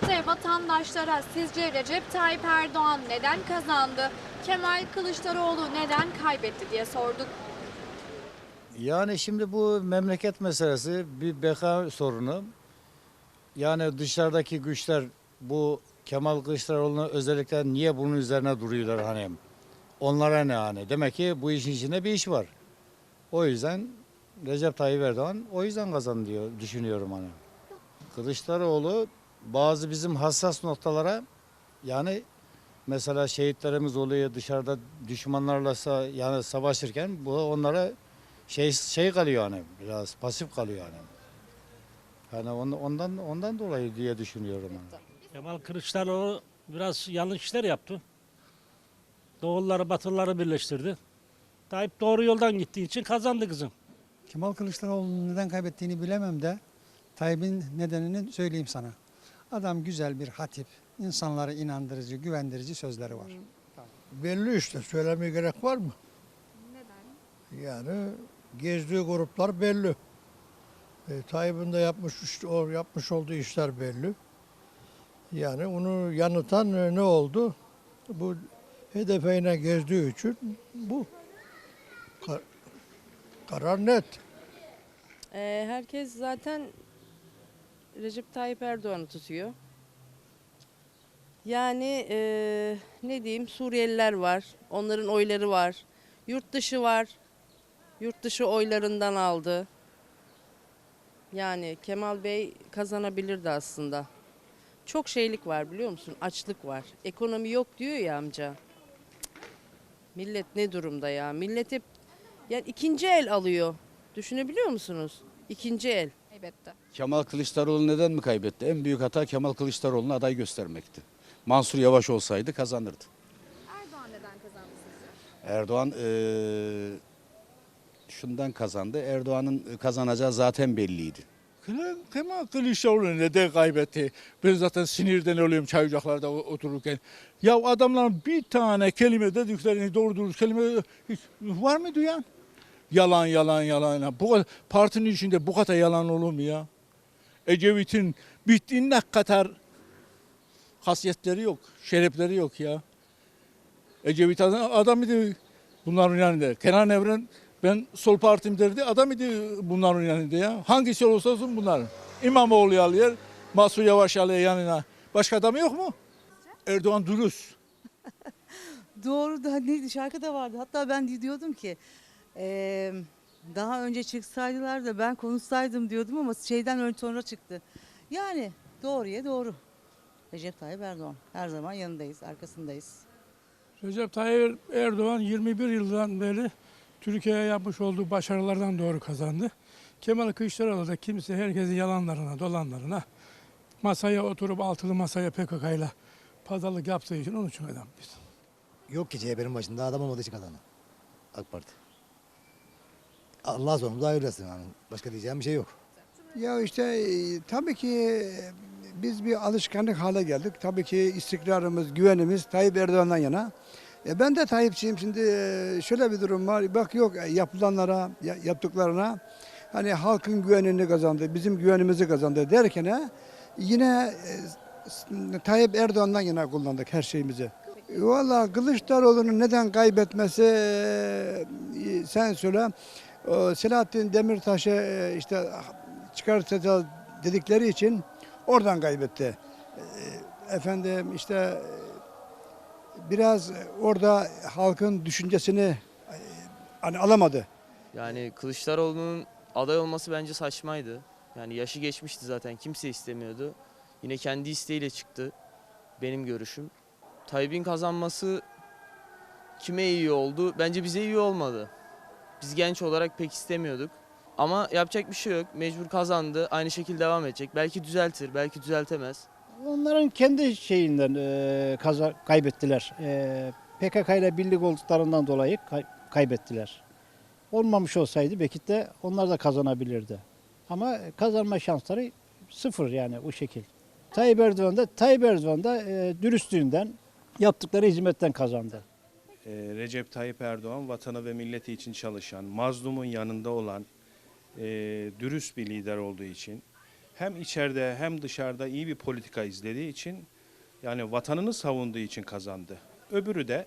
Canik'te vatandaşlara sizce Recep Tayyip Erdoğan neden kazandı, Kemal Kılıçdaroğlu neden kaybetti diye sorduk. Yani şimdi bu memleket meselesi bir beka sorunu. Yani dışarıdaki güçler bu Kemal Kılıçdaroğlu'na özellikle niye bunun üzerine duruyorlar hani? Onlara ne hani? Demek ki bu işin içinde bir iş var. O yüzden Recep Tayyip Erdoğan o yüzden kazandı diyor düşünüyorum hani. Kılıçdaroğlu bazı bizim hassas noktalara yani mesela şehitlerimiz oluyor dışarıda düşmanlarla sa- yani savaşırken bu onlara şey şey kalıyor hani biraz pasif kalıyor hani. Yani on- ondan ondan dolayı diye düşünüyorum. hani. Kemal Kılıçdaroğlu biraz yanlış işler yaptı. Doğulları batılıları birleştirdi. Tayyip doğru yoldan gittiği için kazandı kızım. Kemal Kılıçdaroğlu'nun neden kaybettiğini bilemem de Tayyip'in nedenini söyleyeyim sana. Adam güzel bir hatip, insanları inandırıcı, güvendirici sözleri var. Belli işte söylemeye gerek var mı? Neden? Yani gezdiği gruplar belli. E, Tayyip'in de yapmış o yapmış olduğu işler belli. Yani onu yanıtan e, ne oldu? Bu hedefine gezdiği için bu Kar- karar net. Ee, herkes zaten Recep Tayyip Erdoğan'ı tutuyor. Yani eee, ne diyeyim Suriyeliler var, onların oyları var. Yurt dışı var, yurt dışı oylarından aldı. Yani Kemal Bey kazanabilirdi aslında. Çok şeylik var biliyor musun? Açlık var. Ekonomi yok diyor ya amca. Millet ne durumda ya? Millet hep yani ikinci el alıyor. Düşünebiliyor musunuz? İkinci el. Kaybetti. Kemal Kılıçdaroğlu neden mi kaybetti? En büyük hata Kemal Kılıçdaroğlu'na aday göstermekti. Mansur Yavaş olsaydı kazanırdı. Erdoğan neden kazandı sizce? Erdoğan eee, şundan kazandı. Erdoğan'ın kazanacağı zaten belliydi. Kemal- Kılıçdaroğlu neden kaybetti? Ben zaten sinirden ölüyorum çay ocaklarda otururken. Ya adamlar bir tane kelime dediklerini doğru dürüst kelime hiç var mı duyan? Yalan yalan yalan. Bu kadar- partinin içinde bu kadar yalan olur mu ya? Ecevit'in bittiğinde kadar hasiyetleri yok, şerefleri yok ya. Ecevit adam, adam idi bunların yanında. Kenan Evren ben sol partim derdi adam idi bunların yanında ya. Hangisi olursa olsun bunlar. İmamoğlu alıyor, Mansur Yavaş alıyor yanına. Başka adam yok mu? Erdoğan dürüst. Doğru da neydi şarkı da vardı. Hatta ben diyordum ki eee, daha önce çıksaydılar da ben konuşsaydım diyordum ama şeyden önce sonra çıktı. Yani doğruya doğru. Recep Tayyip Erdoğan. Her zaman yanındayız, arkasındayız. Recep Tayyip Erdoğan 21 yıldan beri Türkiye'ye yapmış olduğu başarılardan doğru kazandı. Kemal Kılıçdaroğlu da kimse herkesin yalanlarına, dolanlarına masaya oturup altılı masaya PKK ile pazarlık yaptığı için onun için adam biz. Yok ki CHP'nin başında adam olmadığı için kazandı. AK Parti. Allah sonumuzu hayırlısı yani. Başka diyeceğim bir şey yok. Ya işte e, tabii ki e, biz bir alışkanlık hale geldik. Tabii ki istikrarımız, güvenimiz Tayyip Erdoğan'dan yana. E ben de Tayyipçiyim şimdi e, şöyle bir durum var. Bak yok yapılanlara, ya- yaptıklarına hani halkın güvenini kazandı, bizim güvenimizi kazandı derken e, yine e, s- Tayyip Erdoğan'dan yana kullandık her şeyimizi. Valla Kılıçdaroğlu'nun neden kaybetmesi e, sen söyle. Selahattin Demirtaş'ı e, işte çıkartacağız dedikleri için oradan kaybetti. E, Efendim işte biraz orada halkın düşüncesini e, hani alamadı. Yani Kılıçdaroğlu'nun aday olması bence saçmaydı. Yani yaşı geçmişti zaten kimse istemiyordu. Yine kendi isteğiyle çıktı benim görüşüm. Tayyip'in kazanması kime iyi oldu? Bence bize iyi olmadı. Biz genç olarak pek istemiyorduk. Ama yapacak bir şey yok. Mecbur kazandı. Aynı şekilde devam edecek. Belki düzeltir, belki düzeltemez. Onların kendi şeyinden e, kaza, kaybettiler. E, PKK ile birlik olduklarından dolayı kay- kaybettiler. Olmamış olsaydı belki de onlar da kazanabilirdi. Ama kazanma şansları sıfır yani o şekil. Tayyip Erdoğan da, Tayyip Erdoğan da e, dürüstlüğünden, yaptıkları hizmetten kazandı. Ee, Recep Tayyip Erdoğan vatanı ve milleti için çalışan, mazlumun yanında olan, e, dürüst bir lider olduğu için hem içeride hem dışarıda iyi bir politika izlediği için yani vatanını savunduğu için kazandı. Öbürü de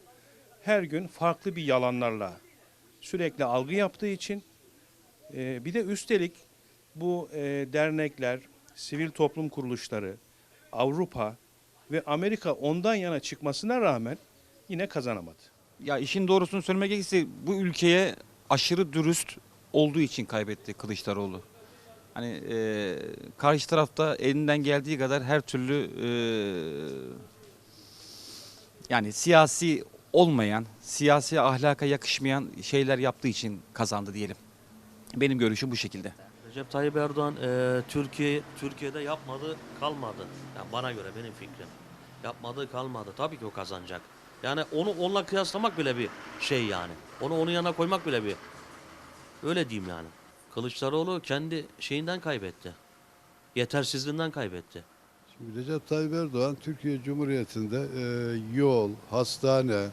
her gün farklı bir yalanlarla sürekli algı yaptığı için e, bir de üstelik bu e, dernekler, sivil toplum kuruluşları, Avrupa ve Amerika ondan yana çıkmasına rağmen yine kazanamadı. Ya işin doğrusunu söylemek gerekirse bu ülkeye aşırı dürüst olduğu için kaybetti Kılıçdaroğlu. Hani e, karşı tarafta elinden geldiği kadar her türlü e, yani siyasi olmayan, siyasi ahlaka yakışmayan şeyler yaptığı için kazandı diyelim. Benim görüşüm bu şekilde. Recep Tayyip Erdoğan e, Türkiye Türkiye'de yapmadı kalmadı. Yani bana göre benim fikrim. Yapmadı kalmadı. Tabii ki o kazanacak. Yani onu onunla kıyaslamak bile bir şey yani. Onu onun yanına koymak bile bir öyle diyeyim yani. Kılıçdaroğlu kendi şeyinden kaybetti. Yetersizliğinden kaybetti. Şimdi Recep Tayyip Erdoğan Türkiye Cumhuriyeti'nde e, yol, hastane,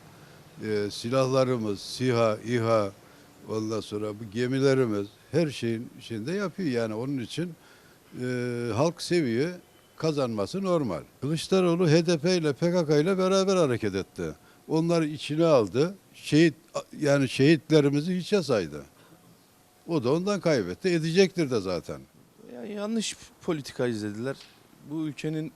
e, silahlarımız, SİHA, İHA, ondan sonra bu gemilerimiz her şeyin içinde yapıyor. Yani onun için e, halk seviyor, kazanması normal. Kılıçdaroğlu HDP ile PKK ile beraber hareket etti. Onları içine aldı. Şehit yani şehitlerimizi hiçe saydı. O da ondan kaybetti. Edecektir de zaten. Ya yanlış politika izlediler. Bu ülkenin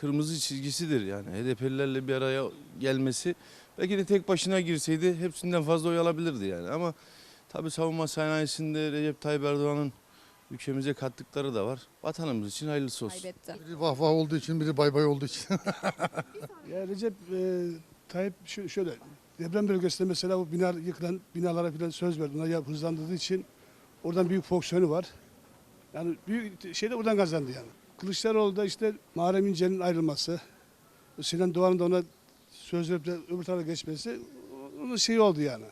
kırmızı çizgisidir yani. HDP'lilerle bir araya gelmesi belki de tek başına girseydi hepsinden fazla oy alabilirdi yani. Ama tabii savunma sanayisinde Recep Tayyip Erdoğan'ın ülkemize kattıkları da var. Vatanımız için hayırlısı olsun. Kaybetti. Biri vah vah olduğu için, biri bay bay olduğu için. Ya Recep e, Tayyip şu, şöyle deprem bölgesinde mesela bu bina yıkılan binalara falan söz verdi. Bunları yap- hızlandırdığı için oradan büyük fonksiyonu var. Yani büyük şey de oradan kazandı yani. Kılıçdaroğlu da işte Muharrem İnce'nin ayrılması, Sinan Doğan'ın da ona söz verip de öbür tarafa geçmesi onun şeyi oldu yani.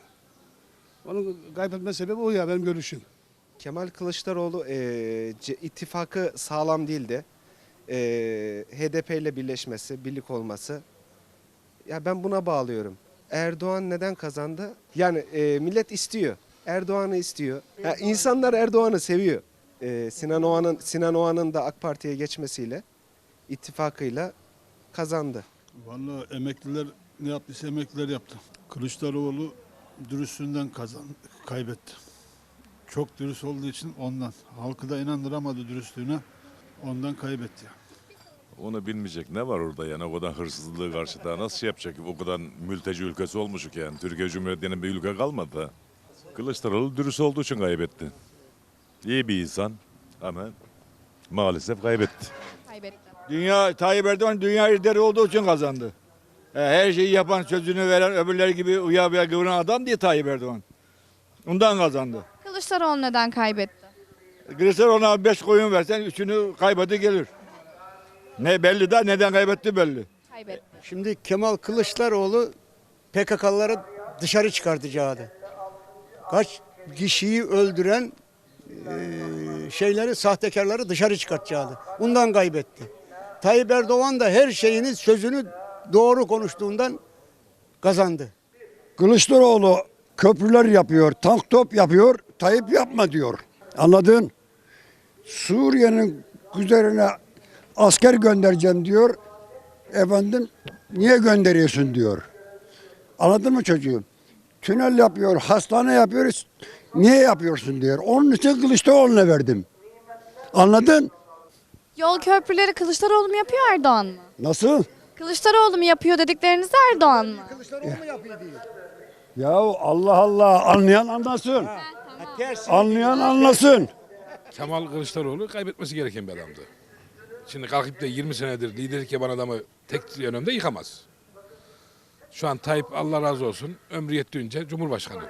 Onun kaybetme sebebi o ya benim görüşüm. Kemal Kılıçdaroğlu e, ittifakı sağlam değildi. E, HDP ile birleşmesi, birlik olması. Ya ben buna bağlıyorum. Erdoğan neden kazandı? Yani e, millet istiyor. Erdoğan'ı istiyor. Ya insanlar Erdoğan'ı seviyor. E, Sinan Oğan'ın Sinan Oğan'ın da AK Parti'ye geçmesiyle ittifakıyla kazandı. Vallahi emekliler ne yaptıysa emekliler yaptı. Kılıçdaroğlu dürüstlüğünden kazan, kaybetti. Çok dürüst olduğu için ondan. Halkı da inandıramadı dürüstlüğüne. Ondan kaybetti. Onu bilmeyecek ne var orada yani o kadar hırsızlığı karşıda nasıl şey yapacak o kadar mülteci ülkesi olmuşuk yani Türkiye Cumhuriyeti denen bir ülke kalmadı da. Kılıçdaroğlu dürüst olduğu için kaybetti. İyi bir insan ama maalesef kaybetti. Kaybetti. Dünya Tayyip Erdoğan dünya lideri olduğu için kazandı. E, Her şeyi yapan, sözünü veren, öbürleri gibi uya uya kıvıran adam diye Tayyip Erdoğan. Ondan kazandı. Kılıçdaroğlu neden kaybetti? Kılıçdaroğlu'na 5 koyun versen üçünü kaybetti gelir. Ne belli de neden kaybetti belli. Kaybetti. Şimdi Kemal Kılıçdaroğlu PKK'lıları dışarı çıkartacaktı. Kaç kişiyi öldüren eee, şeyleri, sahtekarları dışarı çıkartacaktı. Bundan kaybetti. Tayyip Erdoğan da her şeyini, sözünü doğru konuştuğundan kazandı. Kılıçdaroğlu köprüler yapıyor, tank top yapıyor, Tayyip yapma diyor. Anladın? Suriye'nin üzerine asker göndereceğim diyor. Efendim niye gönderiyorsun diyor. Anladın mı çocuğum? Tünel yapıyor, hastane yapıyoruz. Niye yapıyorsun diyor. Onun için Kılıçdaroğlu'na verdim. Anladın? Yol köprüleri Kılıçdaroğlu mu yapıyor Erdoğan mı? Nasıl? Kılıçdaroğlu mu yapıyor dedikleriniz Erdoğan mı? Ya Allah Allah anlayan anlasın. Anlayan anlasın. Kemal Kılıçdaroğlu kaybetmesi gereken bir adamdı. Şimdi kalkıp da 20 senedir liderlik yapan adamı tek dönemde yıkamaz. Şu an Tayyip Allah razı olsun ömrü yettiğince Cumhurbaşkanı.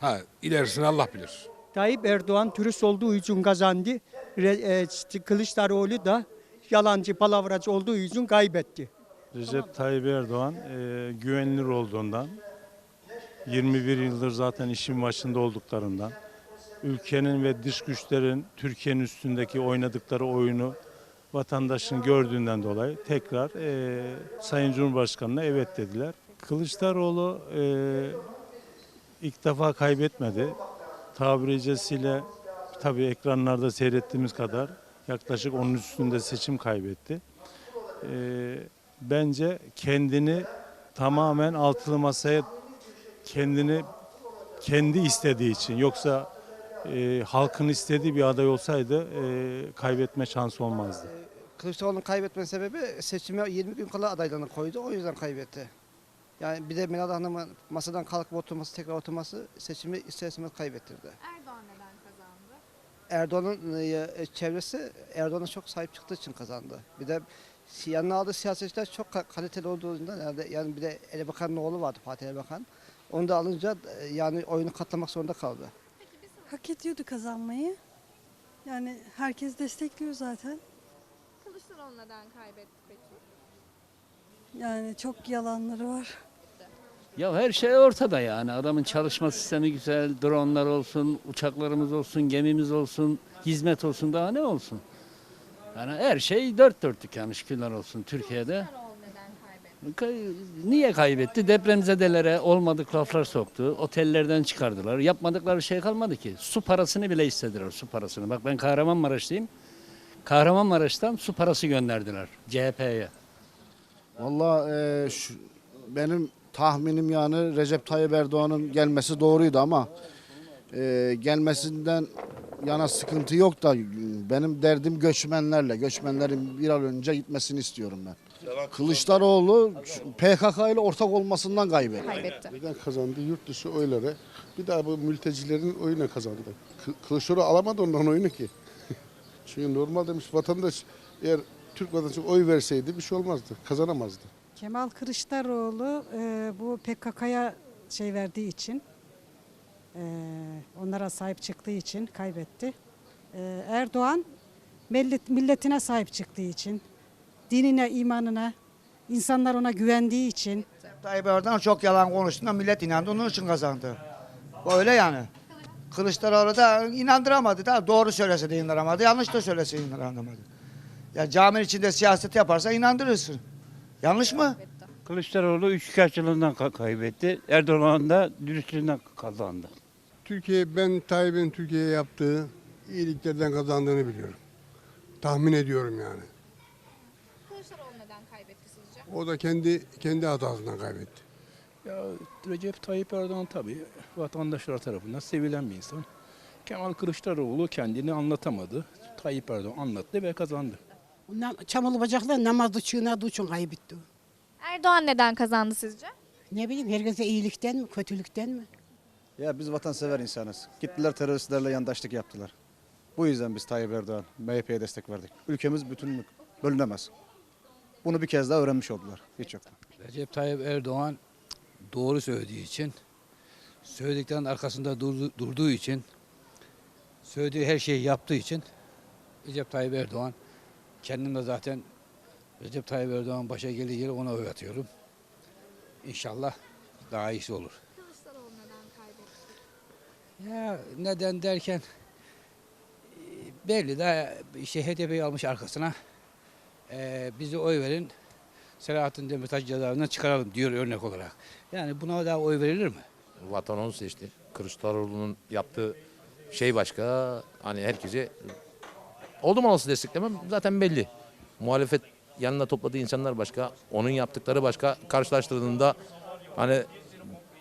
Ha ilerisini Allah bilir. Tayyip Erdoğan dürüst olduğu için kazandı. Re- e, Kılıçdaroğlu da yalancı, palavracı olduğu için kaybetti. Recep Tayyip Erdoğan e, güvenilir olduğundan, 21 yıldır zaten işin başında olduklarından, ülkenin ve dış güçlerin Türkiye'nin üstündeki oynadıkları oyunu vatandaşın gördüğünden dolayı tekrar e, Sayın Cumhurbaşkanı'na evet dediler. Kılıçdaroğlu e, ilk defa kaybetmedi. Tabiri caizesiyle tabii ekranlarda seyrettiğimiz kadar yaklaşık onun üstünde seçim kaybetti. Ee, bence kendini tamamen altılı masaya kendini kendi istediği için yoksa e, halkın istediği bir aday olsaydı e, kaybetme şansı olmazdı. Kılıçdaroğlu'nun kaybetme sebebi seçime 20 gün kala adaylarını koydu. O yüzden kaybetti. Yani bir de Meral Hanım'ın masadan kalkıp oturması, tekrar oturması seçimi ister istemez kaybettirdi. Erdoğan neden kazandı? Erdoğan'ın e, çevresi Erdoğan'a çok sahip çıktığı için kazandı. Bir de yanına aldığı siyasetçiler çok ka- kaliteli olduğundan yani, yani bir de Erbakan'ın oğlu vardı Fatih Erbakan. Onu da alınca e, yani oyunu katlamak zorunda kaldı. Hak ediyordu kazanmayı. Yani herkes destekliyor zaten. Kılıçdaroğlu neden kaybetti peki? Yani çok yalanları var. Ya her şey ortada yani. Adamın çalışma sistemi güzel, dronlar olsun, uçaklarımız olsun, gemimiz olsun, hizmet olsun daha ne olsun. Yani her şey dört dörtlük yani şükürler olsun Türkiye'de. Kılıçdaroğlu neden kaybetti? Kay- Niye kaybetti? Depremzedelere olmadık laflar soktu. Otellerden çıkardılar. Yapmadıkları şey kalmadı ki. Su parasını bile istediler su parasını. Bak ben Kahramanmaraşlıyım. Kahramanmaraş'tan su parası gönderdiler CHP'ye. Vallahi e, benim tahminim yani Recep Tayyip Erdoğan'ın gelmesi doğruydu ama e, gelmesinden yana sıkıntı yok da benim derdim göçmenlerle. Göçmenlerin bir an önce gitmesini istiyorum ben. Kılıçdaroğlu PKK ile ortak olmasından kaybetti. Kaybetti. Neden kazandı? Yurt dışı oyları. Bir daha bu mültecilerin oyuna kazandı. Kı- Kılıçdaroğlu alamadı ondan oyunu ki. Çünkü normal demiş vatandaş eğer Türk vatandaşı oy verseydi bir şey olmazdı. Kazanamazdı. Kemal Kılıçdaroğlu e, bu PKK'ya şey verdiği için, e, onlara sahip çıktığı için kaybetti. E, Erdoğan millet, milletine sahip çıktığı için, dinine, imanına, insanlar ona güvendiği için. Tayyip Erdoğan çok yalan konuştuğunda millet inandı onun için kazandı. Öyle yani. Kılıçdaroğlu da inandıramadı da doğru söylese de inandıramadı, yanlış da söylese inandıramadı. Ya caminin içinde siyaset yaparsa inandırırsın. Yanlış mı? Kılıçdaroğlu üçkağıtçılığından ka- kaybetti. Erdoğan da dürüstlüğünden kazandı. Türkiye ben Tayyip'in Türkiye'ye yaptığı iyiliklerden kazandığını biliyorum. Tahmin ediyorum yani. Kılıçdaroğlu neden kaybetti sizce? O da kendi kendi hatasından kaybetti. Ya Recep Tayyip Erdoğan tabii vatandaşlar tarafından sevilen bir insan. Kemal Kılıçdaroğlu kendini anlatamadı. Tayyip Erdoğan anlattı ve kazandı. Çamalı bacaklar namazda çığınadığı için kaybetti. Erdoğan neden kazandı sizce? Ne bileyim herkese iyilikten mi kötülükten mi? Ya biz vatansever insanız. Gittiler teröristlerle yandaşlık yaptılar. Bu yüzden biz Tayyip Erdoğan, MHP'ye destek verdik. Ülkemiz bütünlük, bölünemez. Bunu bir kez daha öğrenmiş oldular. Hiç yok. Recep Tayyip Erdoğan doğru söylediği için, söylediklerinin arkasında durdu- durduğu için, söylediği her şeyi yaptığı için Recep Tayyip Erdoğan kendim de zaten Recep Tayyip Erdoğan başa geldiği yere ona oy atıyorum. İnşallah daha iyisi olur. Ya neden derken e, belli de işte HDP'yi almış arkasına. Ee, bize oy verin. Selahattin Demirtaş cezaevinden çıkaralım diyor örnek olarak. Yani buna daha oy verilir mi? Vatan onu seçti. Kılıçdaroğlu'nun yaptığı şey başka. Hani herkese oldum olası desteklemem zaten belli. Muhalefet yanına topladığı insanlar başka. Onun yaptıkları başka. Karşılaştırdığında hani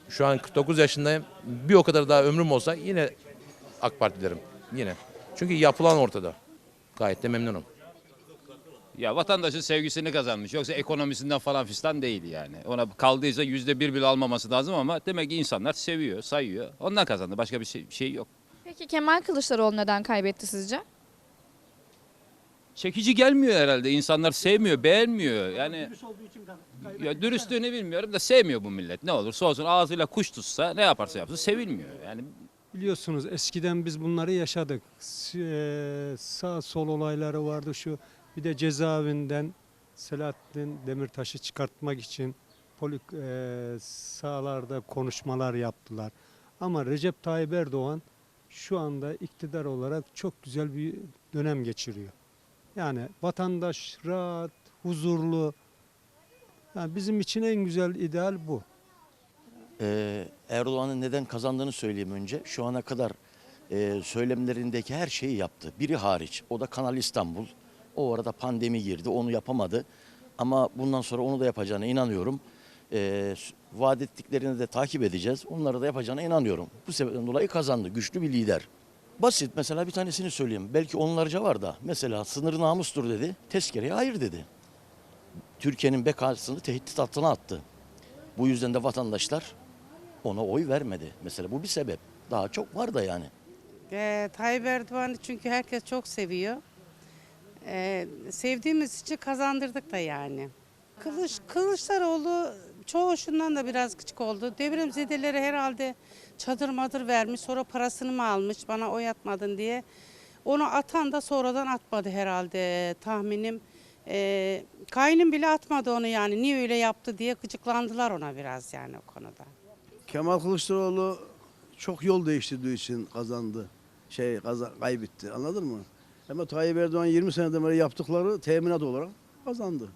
şu an 49 yaşındayım. Bir o kadar daha ömrüm olsa yine AK Parti derim. Yine. Çünkü yapılan ortada. Gayet de memnunum. Ya vatandaşın sevgisini kazanmış. Yoksa ekonomisinden falan fistan değil yani. Ona kaldıysa yüzde bir bile almaması lazım ama demek ki insanlar seviyor, sayıyor. Ondan kazandı. Başka bir şey, şey yok. Peki Kemal Kılıçdaroğlu neden kaybetti sizce? Çekici gelmiyor herhalde. İnsanlar sevmiyor, beğenmiyor. Yani ya dürüstlüğünü bilmiyorum da sevmiyor bu millet. Ne olursa olsun ağzıyla kuş tutsa ne yaparsa yapsın sevilmiyor. Yani Biliyorsunuz eskiden biz bunları yaşadık. S- eee, Sağ sol olayları vardı şu. Bir de cezaevinden Selahattin Demirtaş'ı çıkartmak için polik eee, sahalarda konuşmalar yaptılar. Ama Recep Tayyip Erdoğan şu anda iktidar olarak çok güzel bir dönem geçiriyor. Yani vatandaş rahat, huzurlu. Yani bizim için en güzel ideal bu. Ee, Erdoğan'ın neden kazandığını söyleyeyim önce. Şu ana kadar e, söylemlerindeki her şeyi yaptı. Biri hariç. O da Kanal İstanbul. O arada pandemi girdi. Onu yapamadı. Ama bundan sonra onu da yapacağına inanıyorum. E, vaat ettiklerini de takip edeceğiz. Onları da yapacağına inanıyorum. Bu sebepten dolayı kazandı. Güçlü bir lider. Basit mesela bir tanesini söyleyeyim. Belki onlarca var da. Mesela sınır namustur dedi. Tezkereye hayır dedi. Türkiye'nin bekasını tehdit altına attı. Bu yüzden de vatandaşlar ona oy vermedi. Mesela bu bir sebep. Daha çok var da yani. Ee, Tayyip Erdoğan'ı çünkü herkes çok seviyor. Ee, sevdiğimiz için kazandırdık da yani. Kılıç, Kılıçdaroğlu çoğu şundan da biraz küçük oldu. Depremzedeleri herhalde çadır madır vermiş sonra parasını mı almış bana oy atmadın diye. Onu atan da sonradan atmadı herhalde tahminim. Ee, kaynım bile atmadı onu yani niye öyle yaptı diye gıcıklandılar ona biraz yani o konuda. Kemal Kılıçdaroğlu çok yol değiştirdiği için kazandı. Şey kazan, kaybetti. Anladın mı? Ama Tayyip Erdoğan 20 seneden beri yaptıkları teminat olarak kazandı.